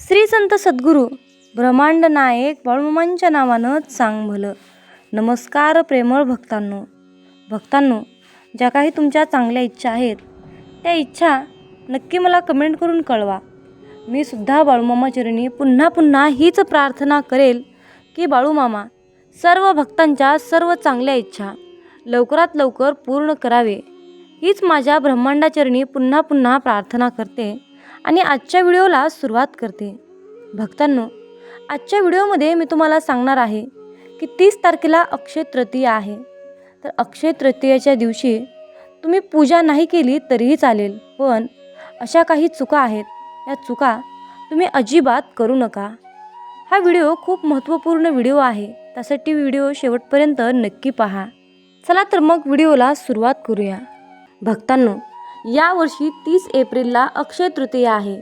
श्री संत सद्गुरू ब्रह्मांड नायक बाळूमामांच्या नावानं सांग भलं. नमस्कार प्रेमळ भक्तांनो. भक्तांनो ज्या काही तुमच्या चांगल्या इच्छा आहेत त्या इच्छा नक्की मला कमेंट करून कळवा. मी सुद्धा बाळूमामा चरणी पुन्हा पुन्हा हीच प्रार्थना करेल की बाळूमामा सर्व भक्तांच्या सर्व चांगल्या इच्छा लवकरात लवकर पूर्ण करावे. हीच माझ्या ब्रह्मांडाचरणी पुन्हा पुन्हा प्रार्थना करते. आणि आजच्या व्हिडिओला सुरुवात करते. भक्तांनो आजच्या व्हिडिओमध्ये मी तुम्हाला सांगणार आहे की तीस तारखेला अक्षय तृतीया आहे. तर अक्षय तृतीयेच्या दिवशी तुम्ही पूजा नाही केली तरीही चालेल पण अशा काही चुका आहेत. या चुका तुम्ही अजिबात करू नका. हा व्हिडिओ खूप महत्त्वपूर्ण व्हिडिओ आहे. त्यासाठी व्हिडिओ शेवटपर्यंत नक्की पहा. चला तर मग व्हिडिओला सुरुवात करूया. भक्तांनो यावर्षी तीस एप्रिलला अक्षय तृतीया आहे.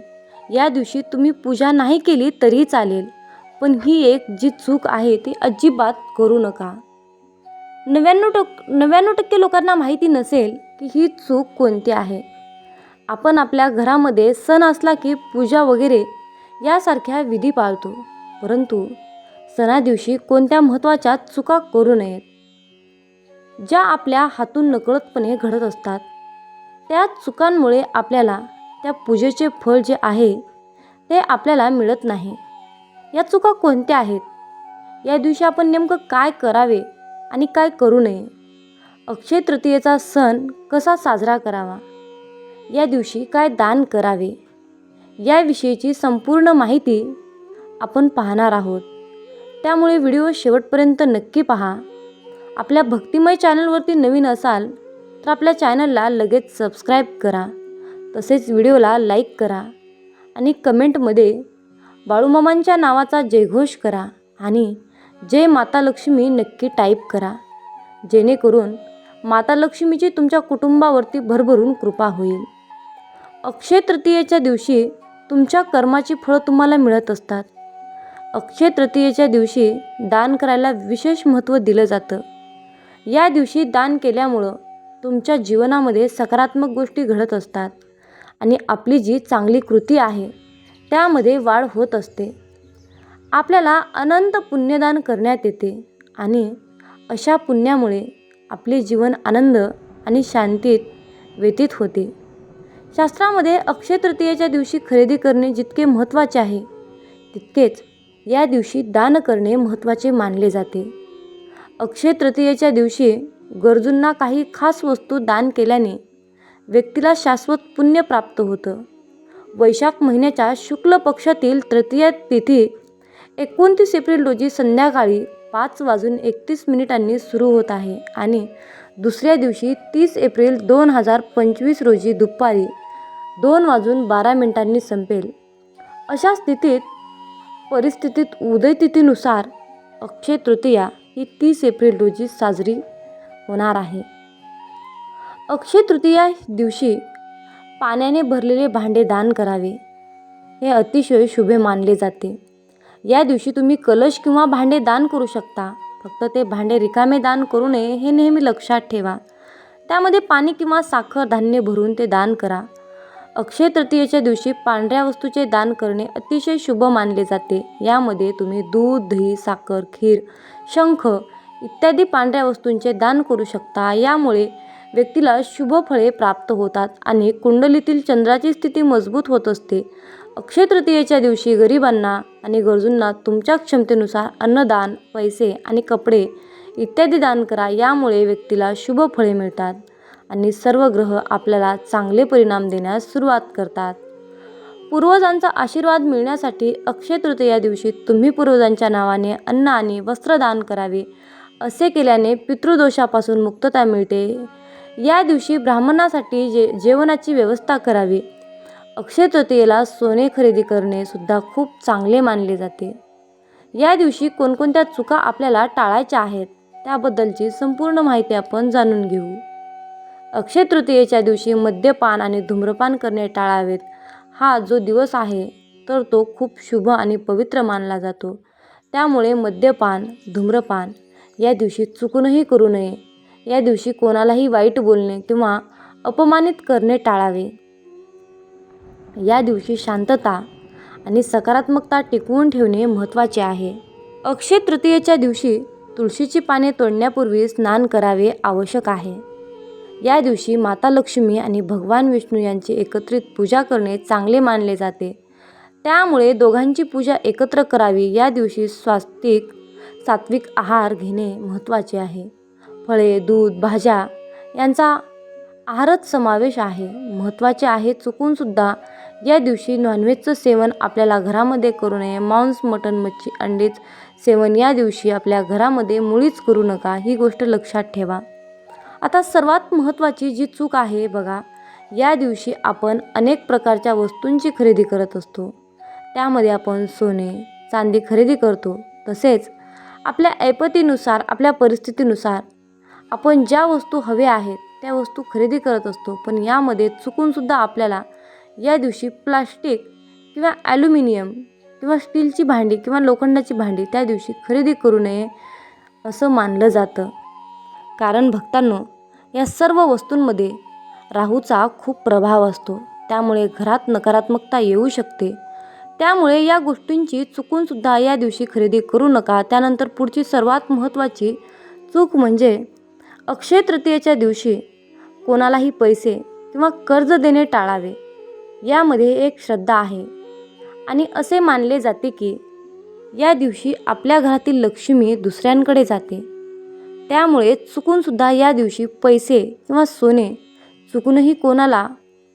या दिवशी तुम्ही पूजा नाही केली तरी चालेल पण ही एक जी चूक आहे ती अजिबात करू नका. नव्याण्णव टक नव्याण्णव टक्के लोकांना माहिती नसेल की ही चूक कोणती आहे. आपण आपल्या घरामध्ये सण असला की पूजा वगैरे यासारख्या विधी पाळतो परंतु सणा दिवशी कोणत्या महत्त्वाच्या चुका करू नयेत. ज्या आपल्या हातून नकळतपणे घडत असतात त्या चुकांमुळे आपल्याला त्या पूजेचे फळ जे आहे ते आपल्याला मिळत नाही. या चुका कोणत्या आहेत? या दिवशी आपण नेमकं काय करावे आणि काय करू नये? अक्षय तृतीयेचा सण कसा साजरा करावा? या दिवशी काय दान करावे? याविषयीची संपूर्ण माहिती आपण पाहणार आहोत. त्यामुळे व्हिडिओ शेवटपर्यंत नक्की पहा. आपल्या भक्तिमय चॅनलवरती नवीन असाल तर आपल्या चॅनलला लगेच सबस्क्राईब करा तसेच व्हिडिओला लाईक करा आणि कमेंटमध्ये बाळूमामांच्या नावाचा जयघोष करा आणि जय माता लक्ष्मी नक्की टाईप करा जेणेकरून माता लक्ष्मीची तुमच्या कुटुंबावरती भरभरून कृपा होईल. अक्षय तृतीयेच्या दिवशी तुमच्या कर्माची फळं तुम्हाला मिळत असतात. अक्षय तृतीयेच्या दिवशी दान करायला विशेष महत्त्व दिलं जातं. या दिवशी दान केल्यामुळं तुमच्या जीवनामध्ये सकारात्मक गोष्टी घडत असतात आणि आपली जी चांगली कृती आहे त्यामध्ये वाढ होत असते. आपल्याला अनंत पुण्यदान करण्यात येते आणि अशा पुण्यामुळे आपले जीवन आनंद आणि शांतीत व्यतीत होते. शास्त्रामध्ये अक्षय तृतीयेच्या दिवशी खरेदी करणे जितके महत्त्वाचे आहे तितकेच या दिवशी दान करणे महत्त्वाचे मानले जाते. अक्षय तृतीयेच्या दिवशी गरजूंना काही खास वस्तू दान केल्याने व्यक्तीला शाश्वत पुण्य प्राप्त होतं. वैशाख महिन्याच्या शुक्ल पक्षातील तृतीय तिथी एकोणतीस एप्रिल रोजी संध्याकाळी पाच वाजून एकतीस मिनिटांनी सुरू होत आहे आणि दुसऱ्या दिवशी तीस एप्रिल दोन हजार पंचवीस रोजी दुपारी दोन वाजून बारा मिनिटांनी संपेल. अशा स्थितीत परिस्थितीत उदयतिथीनुसार अक्षय तृतीया ही तीस एप्रिल रोजी साजरी होणार आहे. अक्षय तृतीया दिवशी पाण्याने भरलेले भांडे दान करावे हे अतिशय शुभे मानले जाते. या दिवशी तुम्ही कलश किंवा भांडे दान करू शकता फक्त ते भांडे रिकामे दान करू नये हे नेहमी लक्षात ठेवा. त्यामध्ये पाणी किंवा साखर धान्य भरून ते दान करा. अक्षय तृतीयेच्या दिवशी पांढऱ्या वस्तूचे दान करणे अतिशय शुभ मानले जाते. यामध्ये तुम्ही दूध दही साखर खीर शंख इत्यादी पांढऱ्या वस्तूंचे दान करू शकता. यामुळे व्यक्तीला शुभ फळे प्राप्त होतात आणि कुंडलीतील चंद्राची स्थिती मजबूत होत असते. अक्षय तृतीयेच्या दिवशी गरिबांना आणि गरजूंना तुमच्या क्षमतेनुसार अन्नदान पैसे आणि कपडे इत्यादी दान करा. यामुळे व्यक्तीला शुभ फळे मिळतात आणि सर्व ग्रह आपल्याला चांगले परिणाम देण्यास सुरुवात करतात. पूर्वजांचा आशीर्वाद मिळण्यासाठी अक्षय तृतीया दिवशी तुम्ही पूर्वजांच्या नावाने अन्न आणि वस्त्रदान करावे. असे केल्याने पितृदोषापासून मुक्तता मिळते. या दिवशी ब्राह्मणासाठी जे जेवणाची व्यवस्था करावी. अक्षय तृतीयेला सोने खरेदी करणे सुद्धा खूप चांगले मानले जाते. या दिवशी कोणकोणत्या चुका आपल्याला टाळायच्या आहेत त्याबद्दलची संपूर्ण माहिती आपण जाणून घेऊ. अक्षय तृतीयेच्या दिवशी मद्यपान आणि धूम्रपान करणे टाळावेत. हा जो दिवस आहे तर तो खूप शुभ आणि पवित्र मानला जातो. त्यामुळे मद्यपान धूम्रपान या दिवशी चुकूनही करू नये. या दिवशी कोणालाही वाईट बोलणे किंवा अपमानित करणे टाळावे. या दिवशी शांतता आणि सकारात्मकता टिकवून ठेवणे महत्त्वाचे आहे. अक्षय तृतीयेच्या दिवशी तुळशीची पाने तोडण्यापूर्वी स्नान करावे आवश्यक आहे. या दिवशी माता लक्ष्मी आणि भगवान विष्णू यांची एकत्रित पूजा करणे चांगले मानले जाते. त्यामुळे दोघांची पूजा एकत्र करावी. या दिवशी स्वास्तिक सात्विक आहार घेणे महत्त्वाचे आहे. फळे दूध भाज्या यांचा आहारच समावेश आहे. महत्त्वाचे आहे चुकूनसुद्धा या दिवशी नॉनव्हेजचं सेवन आपल्याला घरामध्ये करू नये. मांस मटण मच्छी अंडीच सेवन या दिवशी आपल्या घरामध्ये मुळीच करू नका ही गोष्ट लक्षात ठेवा. आता सर्वात महत्त्वाची जी चूक आहे बघा या दिवशी आपण अनेक प्रकारच्या वस्तूंची खरेदी करत असतो. त्यामध्ये आपण सोने चांदी खरेदी करतो. तसेच आपल्या ऐपतीनुसार आपल्या परिस्थितीनुसार. आपण ज्या वस्तू हव्या आहेत त्या वस्तू खरेदी करत असतो. पण यामध्ये चुकूनसुद्धा आपल्याला या दिवशी प्लास्टिक किंवा ॲल्युमिनियम किंवा स्टीलची भांडी किंवा लोखंडाची भांडी त्या दिवशी खरेदी करू नये असं मानलं जातं. कारण भक्तांनो या सर्व वस्तूंमध्ये राहूचा खूप प्रभाव असतो. त्यामुळे घरात नकारात्मकता येऊ शकते. त्यामुळे या गोष्टींची चुकूनसुद्धा या दिवशी खरेदी करू नका. त्यानंतर पुढची सर्वात महत्त्वाची चूक म्हणजे अक्षय तृतीयेच्या दिवशी कोणालाही पैसे किंवा कर्ज देणे टाळावे. यामध्ये एक श्रद्धा आहे. आणि असे मानले जाते की या दिवशी आपल्या घरातील लक्ष्मी दुसऱ्यांकडे जाते. त्यामुळे चुकूनसुद्धा या दिवशी पैसे किंवा सोने चुकूनही कोणाला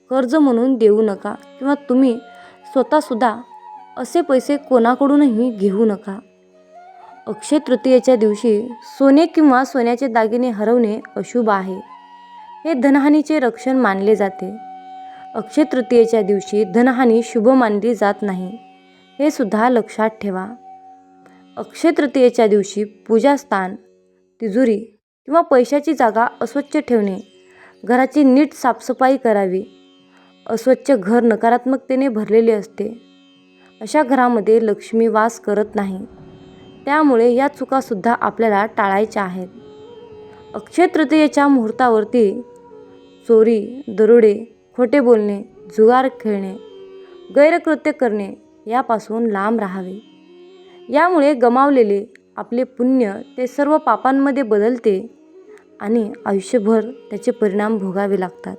कर्ज म्हणून देऊ नका किंवा तुम्ही स्वतःसुद्धा असे पैसे कोणाकडूनही घेऊ नका. अक्षय तृतीयेच्या दिवशी सोने किंवा सोन्याचे दागिने हरवणे अशुभ आहे. हे धनहानीचे रक्षण मानले जाते. अक्षय तृतीयेच्या दिवशी धनहानी शुभ मानली जात नाही. हे सुद्धा लक्षात ठेवा. अक्षय तृतीयेच्या दिवशी पूजास्थान तिजोरी किंवा पैशाची जागा अस्वच्छ ठेवणे घराची नीट साफसफाई करावी. अस्वच्छ घर नकारात्मकतेने भरलेले असते. अशा घरामध्ये लक्ष्मी वास करत नाही. त्यामुळे या चुकासुद्धा आपल्याला टाळायच्या आहेत. अक्षय तृतीयेच्या मुहूर्तावरती चोरी दरोडे खोटे बोलणे जुगार खेळणे गैरकृत्य करणे यापासून लांब राहावे. यामुळे गमावलेले आपले पुण्य ते सर्व पापांमध्ये बदलते आणि आयुष्यभर त्याचे परिणाम भोगावे लागतात.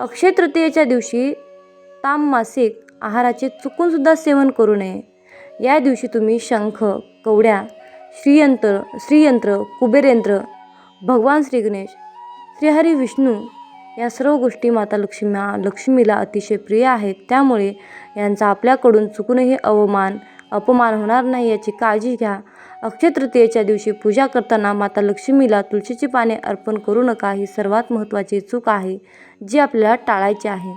अक्षय तृतीयेच्या दिवशी ताम मासिक आहाराचे चुकूनसुद्धा सेवन करू नये. या दिवशी तुम्ही शंख कवड्या श्रीयंत्र श्रीयंत्र कुबेरयंत्र भगवान श्री गणेश श्रीहरी विष्णू या सर्व गोष्टी माता लक्ष्मी लक्ष्मीला अतिशय प्रिय आहेत. त्यामुळे यांचा आपल्याकडून चुकूनही अवमान अपमान होणार नाही याची काळजी घ्या. अक्षय तृतीयेच्या दिवशी पूजा करताना माता लक्ष्मीला तुळशीची पाने अर्पण करू नका ही सर्वात महत्त्वाची चूक आहे जी आपल्याला टाळायची आहे.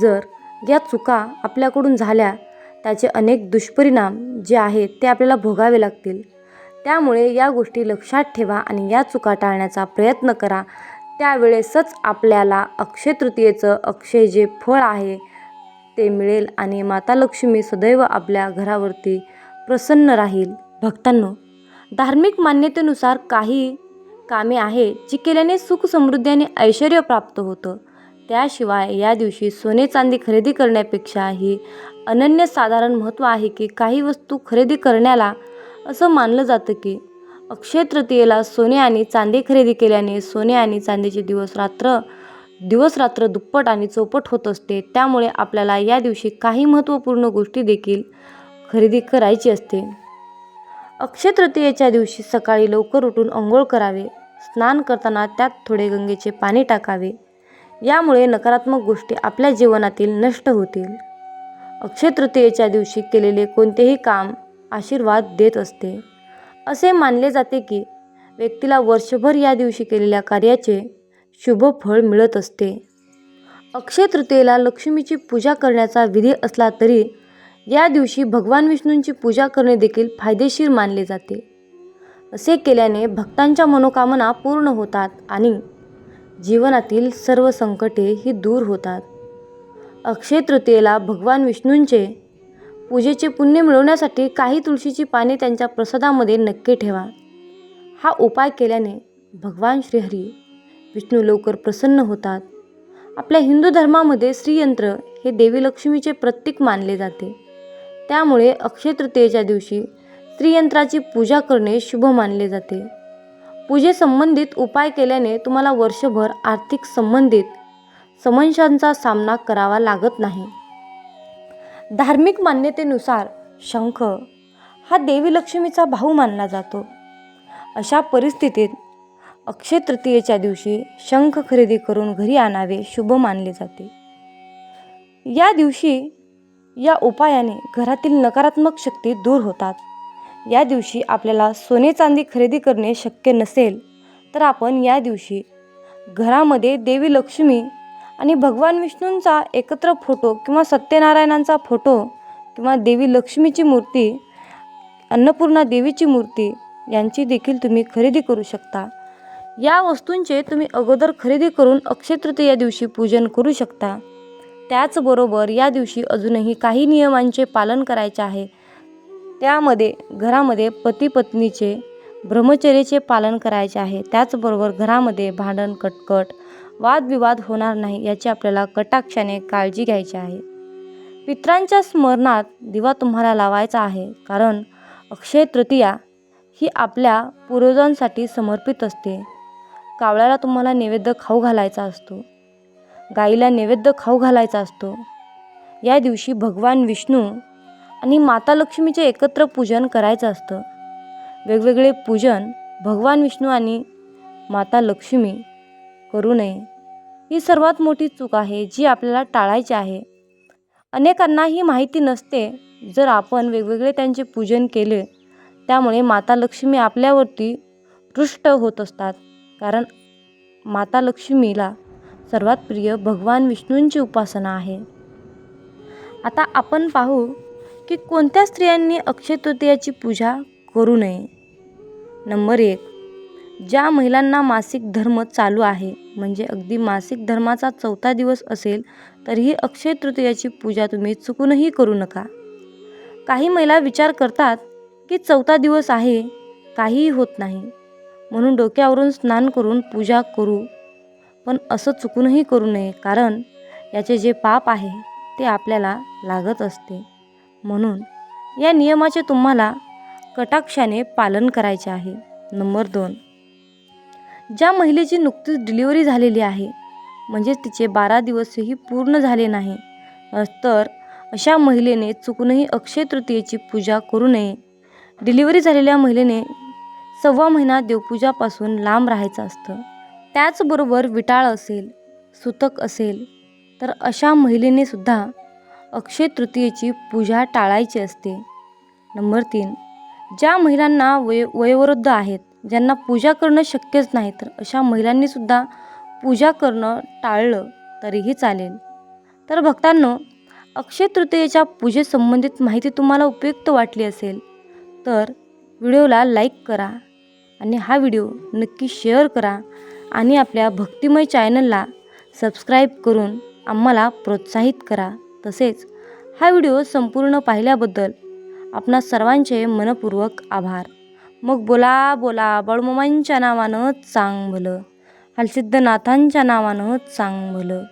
जर या चुका आपल्याकडून झाल्या त्याचे अनेक दुष्परिणाम जे आहेत ते आपल्याला भोगावे लागतील. त्यामुळे या गोष्टी लक्षात ठेवा आणि या चुका टाळण्याचा प्रयत्न करा. त्यावेळेसच आपल्याला अक्षय तृतीयेचं अक्षय जे फळ आहे ते मिळेल आणि माता लक्ष्मी सदैव आपल्या घरावरती प्रसन्न राहील. भक्तांनो धार्मिक मान्यतेनुसार काही कामे आहे जी केल्याने सुख समृद्धी आणि ऐश्वर प्राप्त होतं. त्याशिवाय या दिवशी सोने चांदी खरेदी करण्यापेक्षा ही अनन्यसाधारण महत्त्व आहे की काही वस्तू खरेदी करण्याला असं मानलं जातं की अक्षय तृतीयेला सोने आणि चांदी खरेदी केल्याने सोने आणि चांदीचे दिवस रात्र दिवस रात्र दुप्पट आणि चौपट होत असते. त्यामुळे आपल्याला या दिवशी काही महत्त्वपूर्ण गोष्टी देखील खरेदी करायची असते. अक्षय तृतीयेच्या दिवशी सकाळी लवकर उठून अंघोळ करावे. स्नान करताना त्यात थोडे गंगेचे पाणी टाकावे. यामुळे नकारात्मक गोष्टी आपल्या जीवनातील नष्ट होतील. अक्षय तृतीयेच्या दिवशी केलेले कोणतेही काम आशीर्वाद देत असते. असे मानले जाते की व्यक्तीला वर्षभर या दिवशी केलेल्या कार्याचे शुभ फळ मिळत असते. अक्षय तृतीयेला लक्ष्मीची पूजा करण्याचा विधी असला तरी या दिवशी भगवान विष्णूंची पूजा करणे देखील फायदेशीर मानले जाते. असे केल्याने भक्तांच्या मनोकामना पूर्ण होतात आणि जीवनातील सर्व संकटे ही दूर होतात. अक्षय तृतीयेला भगवान विष्णूंचे पूजेचे पुण्य मिळवण्यासाठी काही तुळशीची पाने त्यांच्या प्रसादामध्ये नक्की ठेवा. हा उपाय केल्याने भगवान श्रीहरी विष्णू लवकर प्रसन्न होतात. आपल्या हिंदू धर्मामध्ये श्रीयंत्र हे देवी लक्ष्मीचे प्रतीक मानले जाते. त्यामुळे अक्षय तृतीयेच्या दिवशी श्रीयंत्राची पूजा करणे शुभ मानले जाते. पूजेसंबंधित उपाय केल्याने तुम्हाला वर्षभर आर्थिक संबंधित समस्यांचा सामना करावा लागत नाही. धार्मिक मान्यतेनुसार शंख हा देवी लक्ष्मीचा भाऊ मानला जातो. अशा परिस्थितीत अक्षय तृतीयेच्या दिवशी शंख खरेदी करून घरी आणावे शुभ मानले जाते. या दिवशी या उपायाने घरातील नकारात्मक शक्ती दूर होतात. या दिवशी आपल्याला सोने चांदी खरेदी करणे शक्य नसेल तर आपण या दिवशी घरामध्ये देवी लक्ष्मी आणि भगवान विष्णूंचा एकत्र फोटो किंवा सत्यनारायणांचा फोटो किंवा देवी लक्ष्मीची मूर्ती अन्नपूर्णा देवीची मूर्ती यांची देखील तुम्ही खरेदी करू शकता. या वस्तूंचे तुम्ही अगोदर खरेदी करून अक्षय तृतीया दिवशी पूजन करू शकता. त्याचबरोबर या दिवशी अजूनही काही नियमांचे पालन करायचे आहे. त्यामध्ये घरामध्ये पती पत्नीचे ब्रह्मचर्याचे पालन करायचे आहे. त्याचबरोबर घरामध्ये भांडण कटकट वादविवाद होणार नाही याची आपल्याला कटाक्षाने काळजी घ्यायची आहे. पित्रांच्या स्मरणात दिवा तुम्हाला लावायचा आहे कारण अक्षय तृतीया ही आपल्या पूर्वजांसाठी समर्पित असते. कावळ्याला तुम्हाला नैवेद्य खाऊ घालायचा असतो. गाईला नैवेद्य खाऊ घालायचा असतो. या दिवशी भगवान विष्णू आणि माता लक्ष्मीचे एकत्र पूजन करायचं असतं. वेगवेगळे पूजन भगवान विष्णू आणि माता लक्ष्मी करू नये. ही सर्वात मोठी चूक आहे जी आपल्याला टाळायची आहे. अनेकांना ही माहिती नसते. जर आपण वेगवेगळे त्यांचे पूजन केले त्यामुळे माता लक्ष्मी आपल्यावरती रुष्ट होत असतात. कारण माता लक्ष्मीला सर्वात प्रिय भगवान विष्णूंची उपासना आहे. आता आपण पाहू की कोणत्या स्त्रियांनी अक्षय तृतीयाची पूजा करू नये? नंबर एक ज्या महिलांना मासिक धर्म चालू आहे म्हणजे अगदी मासिक धर्माचा चौथा दिवस असेल तरीही अक्षय तृतीयाची पूजा तुम्ही चुकूनही करू नका. काही महिला विचार करतात की चौथा दिवस आहे काहीही होत नाही. म्हणून डोक्यावरून स्नान करून पूजा करू. पण असं चुकूनही करू नये कारण याचे जे पाप आहे ते आपल्याला लागत असते. म्हणून या नियमाचे तुम्हाला कटाक्षाने पालन करायचे आहे. नंबर दोन. ज्या महिलेची नुकतीच डिलिव्हरी झालेली आहे म्हणजेच तिचे बारा दिवसही पूर्ण झाले नाही तर अशा महिलेने चुकूनही अक्षय तृतीयेची पूजा करू नये. डिलिव्हरी झालेल्या महिलेने सव्वा महिना देवपूजापासून लांब राहायचं असतं. त्याचबरोबर विटाळ असेल सुतक असेल तर अशा महिलेने सुद्धा अक्षय तृतीयेची पूजा टाळायची असते. नंबर तीन. ज्या महिलांना वय वयोवृद्ध आहेत ज्यांना पूजा करणं शक्यच नाही तर अशा महिलांनीसुद्धा पूजा करणं टाळलं तरीही चालेल. तर भक्तांनो अक्षय तृतीयेच्या पूजेसंबंधित माहिती तुम्हाला उपयुक्त वाटली असेल तर व्हिडिओला लाईक करा आणि हा व्हिडिओ नक्की शेअर करा आणि आपल्या भक्तिमय चॅनलला सबस्क्राईब करून आम्हाला प्रोत्साहित करा. तसेच हा व्हिडिओ संपूर्ण पाहिल्याबद्दल आपणा सर्वांचे मनपूर्वक आभार. मग बोला बोला बळमुमांच्या नावानं चांग भलं हलसिद्धनाथांच्या नावानं चांग भलं